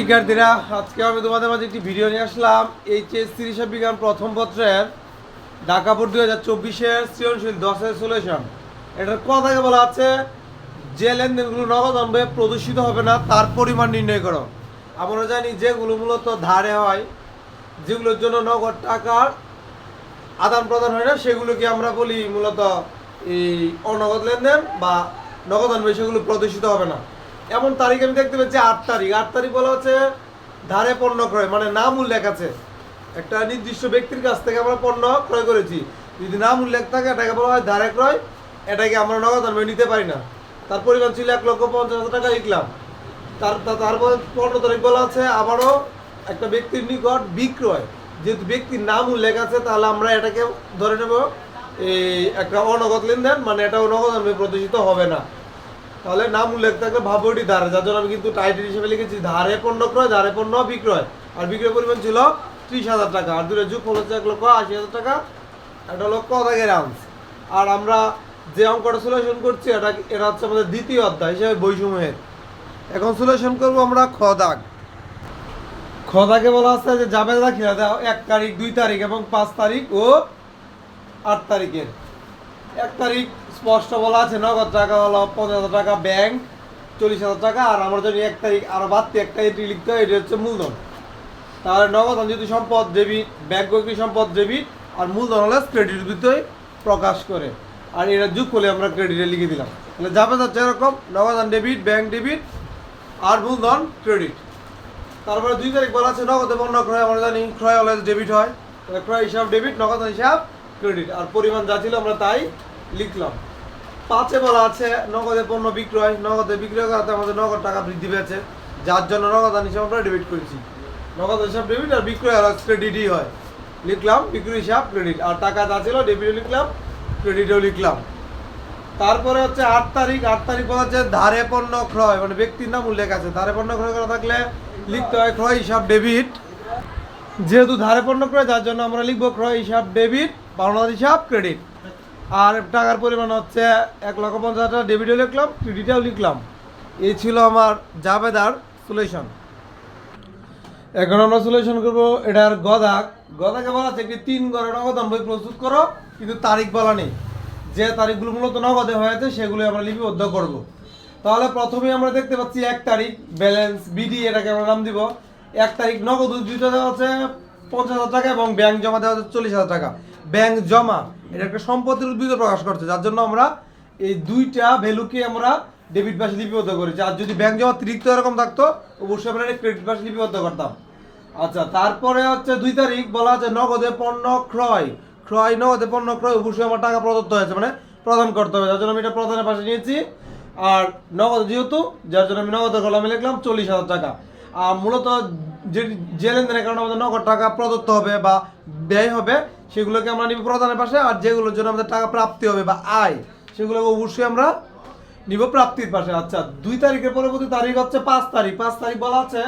শিক্ষার্থীরা, আজকে আমি তোমাদের মাঝে একটি ভিডিও নিয়ে আসলাম। এইচএসসি হিসাব বিজ্ঞান প্রথম পত্রের, ঢাকা বোর্ড দুই হাজার চব্বিশের সৃজনশীল দশের সলিউশন এটার কথাকে বলা আছে, যে লেনদেনগুলো নগদ আনবে, প্রদর্শিত হবে না, তার পরিমাণ নির্ণয় করো। আমরা জানি যেগুলো মূলত ধারে হয়, যেগুলোর জন্য নগদ টাকার আদান প্রদান হয় না, সেগুলোকে আমরা বলি মূলত এই অনগদ লেনদেন বা নগদ আনবে, সেগুলো প্রদর্শিত হবে না। এমন তারিখ আমি দেখতে পাচ্ছি, আট তারিখ। আট তারিখ বলা হচ্ছে ধারে পণ্য ক্রয় মানে নাম উল্লেখ আছে। একটা নির্দিষ্ট ব্যক্তির কাছ থেকে আমরা পণ্য ক্রয় করেছি। যদি নাম উল্লেখ থাকে, এটাকে বলা হয় ধারে ক্রয়, এটাকে আমরা নগদ আনবে, নিতে পারি না। তার পরিমাণ ছিল এক লক্ষ পঞ্চাশ হাজার টাকা, লিখলাম। তার তারপর পনেরো তারিখ বলা আছে, আবারও একটা ব্যক্তির নিকট বিক্রয়। যেহেতু ব্যক্তির নাম উল্লেখ আছে, তাহলে আমরা এটাকে ধরে নেব, এই একটা অনগদ লেনদেন মানে এটা নগদ প্রদর্শিত হবে না। তাহলে নাম উল্লেখ থাকলে ভাবটি ধারে, যার জন্য আমি কিন্তু টাইটেল হিসেবে লিখেছি, ধারে পণ্য ক্রয়, ধারে পণ্য বিক্রয়। আর বিক্রয় পরিমাণ ছিল ত্রিশ হাজার টাকা। আর দুটো যুগ হচ্ছে এক লক্ষ আশি হাজার টাকা, একটা লক্ষ দাগের আউন্স আর আমরা যে অঙ্কটা সলিউশন করছি, এটা এটা হচ্ছে আমাদের দ্বিতীয় অধ্যায় হিসেবে বৈষম্যের। এখন সলিউশন করব আমরা খ দাগ। খ দাগে বলা আছে যে জাবেদা খিলা দাও এক তারিখ, দুই তারিখ এবং পাঁচ তারিখ ও আট তারিখের। এক তারিখ স্পষ্ট বলা আছে, নগদ টাকা হলো পঞ্চাশ হাজার টাকা ব্যাংক, চল্লিশ হাজার টাকা, আর আমার জন্য এক তারিখ আরও বাড়তি একটা এটি লিখতে হয়, এটি হচ্ছে মূলধন। তাহলে নগদ যদি সম্পদ, ডেবিট, ব্যাংক বৈক্রি সম্পদ, ডেবিট, আর মূলধন হলে ক্রেডিট দিতে প্রকাশ করে। আর এটা যুগ করলে আমরা ক্রেডিটে লিখে দিলাম। তাহলে যাবে হচ্ছে এরকম নগদান ডেবিট, ব্যাংক ডেবিট, আর মূলধন ক্রেডিট তারপরে দুই তারিখ বলা আছে, নগদ পণ্য ক্রয়, আমরা জানি ক্রয় হলে ডেবিট হয়। ক্রয় হিসাব ডেবিট নগদ হিসাব ক্রেডিট আর পরিমাণ যা ছিল আমরা তাই লিখলাম। পাঁচে বলা আছে, নগদে পণ্য বিক্রয়, নগদে বিক্রয় করাতে আমাদের নগদ টাকা বৃদ্ধি পেয়েছে, যার জন্য নগদান হিসাব আমরা ডেবিট করেছি। নগদ হিসাব ডেবিট আর বিক্রয় আর ক্রেডিটই হয়। লিখলাম বিক্রয় হিসাব ক্রেডিট আর টাকা যা ছিল ডেবিটও লিখলাম ক্রেডিটও লিখলাম। তারপরে হচ্ছে আট তারিখ আট তারিখ বলা হচ্ছে ধারে পণ্য ক্রয় মানে ব্যক্তির নাম উল্লেখ আছে। ধারে পণ্য ক্রয় করা থাকলে লিখতে হয় ক্রয় হিসাব ডেবিট যেহেতু ধারে পণ্য ক্রয়, যার জন্য আমরা লিখব ক্রয় হিসাব ডেবিট পাওনা হিসাব ক্রেডিট। আর টাকার পরিমাণ হচ্ছে এক লক্ষ পঞ্চাশ হাজার ডেবিটও লিখলাম ক্রেডিটও লিখলাম। এই ছিল আমার জাবেদার সলিউশন এখন আমরা সলিউশন করব এটার গদাক। গদাকে বলা একটি তিন গড়ে নগদান বই প্রস্তুত করো, কিন্তু তারিখ বলা নেই। যে তারিখগুলো মূলত নগদে হয়েছে সেগুলো আমরা লিপিবদ্ধ করব। তাহলে প্রথমে আমরা দেখতে পাচ্ছি এক তারিখ ব্যালেন্স বিডি এটাকে আমরা নাম দিব। এক তারিখ নগদ উদ্ধৃত দেওয়া হচ্ছে পঞ্চাশ হাজার টাকা এবং ব্যাংক জমা দেওয়া হচ্ছে চল্লিশ হাজার টাকা। ব্যাংক জমা। এটা একটা সম্পত্তির উদ্ভিদ প্রকাশ করছে, যার জন্য আমরা এই দুইটা ভ্যালুকে আমরা ডেবিট পাশে লিপিবদ্ধ করেছি। আর যদি ব্যাংক জমা অতিরিক্ত এরকম থাকতো, অবশ্যই আমরা ক্রেডিট পাশে লিপিবদ্ধ করতাম। আচ্ছা তারপরে হচ্ছে দুই তারিখ বলা আছে নগদে পণ্য ক্রয়। ক্রয়, নগদে পণ্য ক্রয়, অবশ্যই আমার টাকা প্রদত্ত হয়েছে মানে প্রদান করতে হবে, যার জন্য আমি এটা প্রদানের পাশে নিয়েছি। আর নগদ যেহেতু, যার জন্য আমি নগদের কলমে লিখলাম চল্লিশ হাজার টাকা। আর মূলত যে যে লেনদেনের কারণে আমাদের নগদ টাকা প্রদত্ত হবে বা ব্যয় হবে, সেগুলোকে আমরা নিব প্রদানের পাশে, আর যেগুলোর জন্য আমাদের টাকা প্রাপ্তি হবে বা আয়, সেগুলোকে অবশ্যই আমরা নিব প্রাপ্তির পাশে। আচ্ছা দুই তারিখের পরবর্তী তারিখ হচ্ছে পাঁচ তারিখ। পাঁচ তারিখ বলা আছে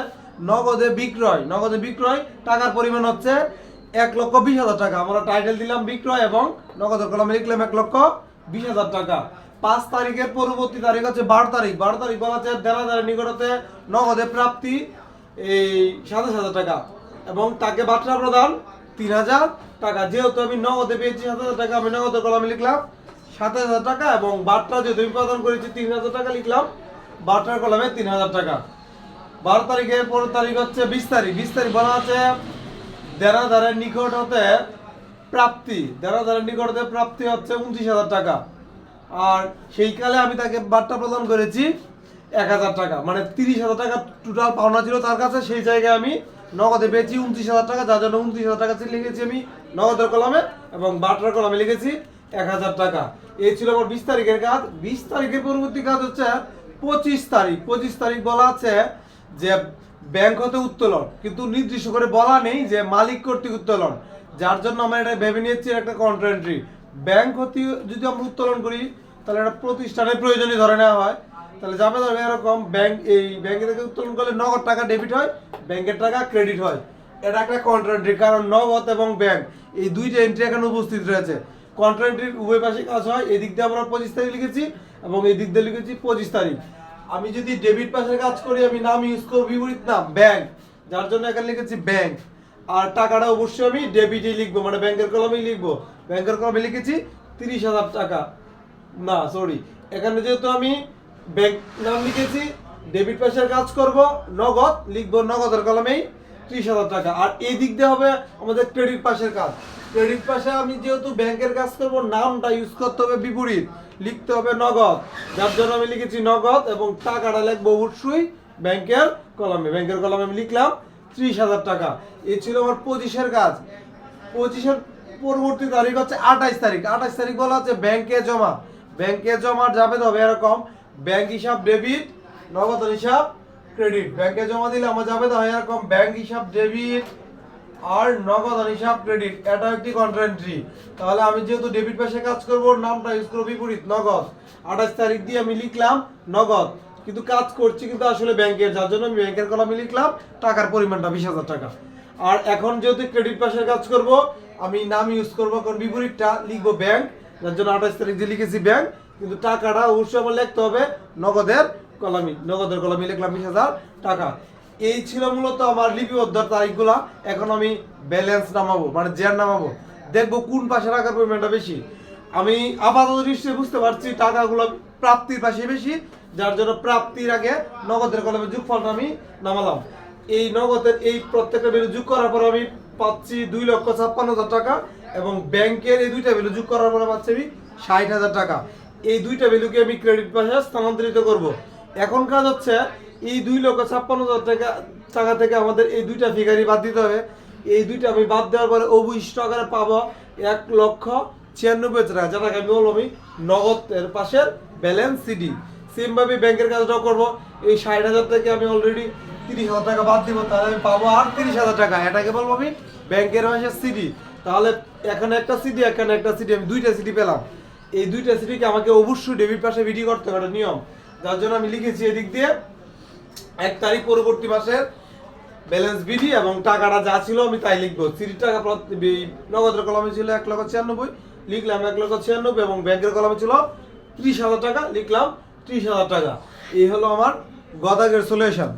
নগদে বিক্রয়। নগদে বিক্রয়, টাকার পরিমাণ হচ্ছে এক লক্ষ বিশ হাজার টাকা। আমরা টাইটেল দিলাম বিক্রয় এবং নগদের কলমে লিখলাম এক লক্ষ বিশ হাজার টাকা। পাঁচ তারিখের পরবর্তী তারিখ হচ্ছে বারো তারিখ। বারো তারিখ বলা আছে দেনাদারের নিকটতে নগদে প্রাপ্তি এই সাতাশ হাজার টাকা। এবং তাকে বাট্রা প্রদান তিন হাজার টাকা। যেহেতু আমি নগদে পেয়েছি সাত হাজার টাকা, আমি নগদের কলমে লিখলাম সাতাশ হাজার টাকা এবং বাট্রা যেহেতু আমি প্রদান করেছি তিন হাজার টাকা লিখলাম বাট্রার কলমে তিন হাজার টাকা। বারো তারিখের পরের তারিখ হচ্ছে বিশ তারিখ। বিশ তারিখ বলা আছে দেনাদারের নিকট হতে প্রাপ্তি। দেনাদারের নিকট হতে প্রাপ্তি হচ্ছে উনত্রিশ হাজার টাকা। আর সেই কালে আমি তাকে বার্তা প্রদান করেছি এক হাজার টাকা। মানে তিরিশ হাজার টাকা টোটাল পাওনা ছিল তার কাছে। সেই জায়গায় আমি নগদে পেয়েছি উনত্রিশ হাজার টাকা, যার জন্য উনত্রিশ হাজার টাকা লিখেছি আমি। নগদের কলমে এবং বাটার কলমে লিখেছি এক হাজার টাকা। এই ছিল আমার বিশ তারিখের কাজ। বিশ তারিখের পরবর্তী কাজ হচ্ছে পঁচিশ তারিখ। পঁচিশ তারিখ বলা আছে যে ব্যাংক হতে উত্তোলন। কিন্তু নির্দিষ্ট করে বলা নেই যে মালিক কর্তৃক উত্তোলন। যার জন্য আমরা এটা ভেবে নিয়েছি একটা কন্ট্রেন্ট্রি ব্যাংক হতে যদি আমরা উত্তোলন করি, তাহলে একটা প্রতিষ্ঠানের প্রয়োজনই ধরে নেওয়া হয়। তাহলে যাবে ধরবে এরকম ব্যাংক এই ব্যাংকে থেকে উত্তোলন করলে নগদ টাকা ডেবিট হয় ব্যাংকের টাকা ক্রেডিট হয়। এটা একটা কন্ট্রাক্টরি কারণ নগদ এবং ব্যাংক এই দুইটা এন্ট্রি এখানে উপস্থিত রয়েছে। কন্ট্রাক্টরির উভয় পাশে কাজ হয়, এদিক দিয়ে আমরা পঁচিশ তারিখ লিখেছি এবং এই দিক দিয়ে লিখেছি পঁচিশ তারিখ। আমি যদি ডেবিট পাশের কাজ করি, আমি নাম ইউজ করব বিপরীত নাম ব্যাংক যার জন্য এখানে লিখেছি ব্যাংক আর টাকাটা অবশ্যই আমি ডেবিটে লিখব মানে ব্যাংকের কলমেই লিখব। ব্যাংকের কলমে লিখেছি তিরিশ হাজার টাকা। না সরি এখানে যেহেতু আমি ব্যাংক নাম লিখেছি ডেবিট পাশের কাজ করব, নগদ, লিখব নগদের কলমেই ত্রিশ হাজার টাকা। আর এই দিক দিয়ে হবে আমাদের ক্রেডিট পাশের কাজ। ক্রেডিট পাশে আমি যেহেতু ব্যাংকের কাজ করব, নামটা ইউজ করতে হবে বিপরীত। লিখতে হবে নগদ। যার জন্য আমি লিখেছি নগদ এবং টাকাটা লিখব অবশ্যই ব্যাংকের কলমে। ব্যাংকের কলমে আমি লিখলাম ত্রিশ হাজার টাকা। এ ছিল আমার পঁচিশের কাজ। পঁচিশের পরবর্তী তারিখ হচ্ছে আঠাইশ তারিখ। আঠাইশ তারিখ বলা হচ্ছে ব্যাংকে জমা। ব্যাংকে জমা যাবে তবে এরকম ব্যাংক হিসাব ডেবিট, নগদ হিসাব, ক্রেডিট। ব্যাংকে জমা দিলে আমার যাবে তো এরকম ব্যাংক হিসাব ডেবিট আর নগদ হিসাব ক্রেডিট, এটা একটি কন্ট্রান্ট্রি তাহলে আমি যেহেতু ডেবিট পাশে কাজ করব, নামটা ইউজ করব বিপরীত, নগদ। আঠাশ তারিখ দিয়ে আমি লিখলাম নগদ। কিন্তু কাজ করছি কিন্তু আসলে ব্যাংকের, যার জন্য আমি ব্যাংকের কলামে লিখলাম, টাকার পরিমাণটা বিশ হাজার টাকা। আর এখন যেহেতু ক্রেডিট পাশের কাজ করব, আমি নাম ইউজ করব, কারণ বিপরীতটা লিখব ব্যাংক, যার জন্য আঠাশ তারিখ দিয়ে লিখেছি ব্যাংক। কিন্তু টাকাটা অবশ্যই আমার লিখতে হবে নগদের কলামি নগদের কলামি লিখলাম বিশ হাজার টাকা। এই ছিল মূলত আমার লিপিবদ্ধ তারিখগুলা। এখন আমি ব্যালেন্স নামাবো মানে জেয়ার নামাবো। দেখব কোন পাশে টাকার পরিমাণটা বেশি। আমি আপাতত নিশ্চয়ই বুঝতে পারছি টাকাগুলো প্রাপ্তির পাশে বেশি, যার জন্য প্রাপ্তির আগে নগদের কলমে যোগফলটা আমি নামালাম। এই নগদের এই প্রত্যেকটা ভ্যালু যোগ করার পর আমি পাচ্ছি দুই লক্ষ ছাপ্পান্ন হাজার টাকা এবং ব্যাংকের এই দুইটা ভ্যালু যোগ করার পরে পাচ্ছি আমি ষাট হাজার টাকা। এই দুইটা ভ্যালুকে আমি ক্রেডিট পাশে স্থানান্তরিত করব। এখন কাজ হচ্ছে, এই দুই লক্ষ ছাপ্পান্ন হাজার টাকা টাকা থেকে আমাদের এই দুইটা ফিগারই বাদ দিতে হবে। এই দুইটা আমি বাদ দেওয়ার পরে অবশিষ্ট আকারে পাবো এক লক্ষ ছিয়ানব্বই হাজার টাকা, যেটাকে আমি বলব আমি নগদের পাশের ব্যালেন্স সিডি সেমভাবে ব্যাংকের কাজটাও করব। এই ষাট হাজার থেকে আমি অলরেডি তিরিশ হাজার টাকা বাদ দিব, তাহলে আমি পাবো আর তিরিশ হাজার টাকা। এটাকে বলব আমি ব্যাংকের পাশের সিডি তাহলে এখানে একটা সিডি এখানে একটা সিডি আমি দুইটা সিডি পেলাম। এই দুইটা সিডিকে আমাকে অবশ্যই ডেবিট পাশে ভিডি করতে হবে নিয়ম। যার জন্য আমি লিখেছি এদিক দিয়ে, এক তারিখ পরবর্তী মাসের ব্যালেন্স বিডি এবং টাকাটা যা ছিল আমি তাই লিখব। সিডির টাকা নগদের কলমে ছিল এক লক্ষ ছিয়ানব্বই, লিখলাম এক লক্ষ ছিয়ানব্বই এবং ব্যাংকের কলমে ছিল ত্রিশ হাজার টাকা, লিখলাম ত্রিশ হাজার টাকা। এই হলো আমার গদাগের সলিউশন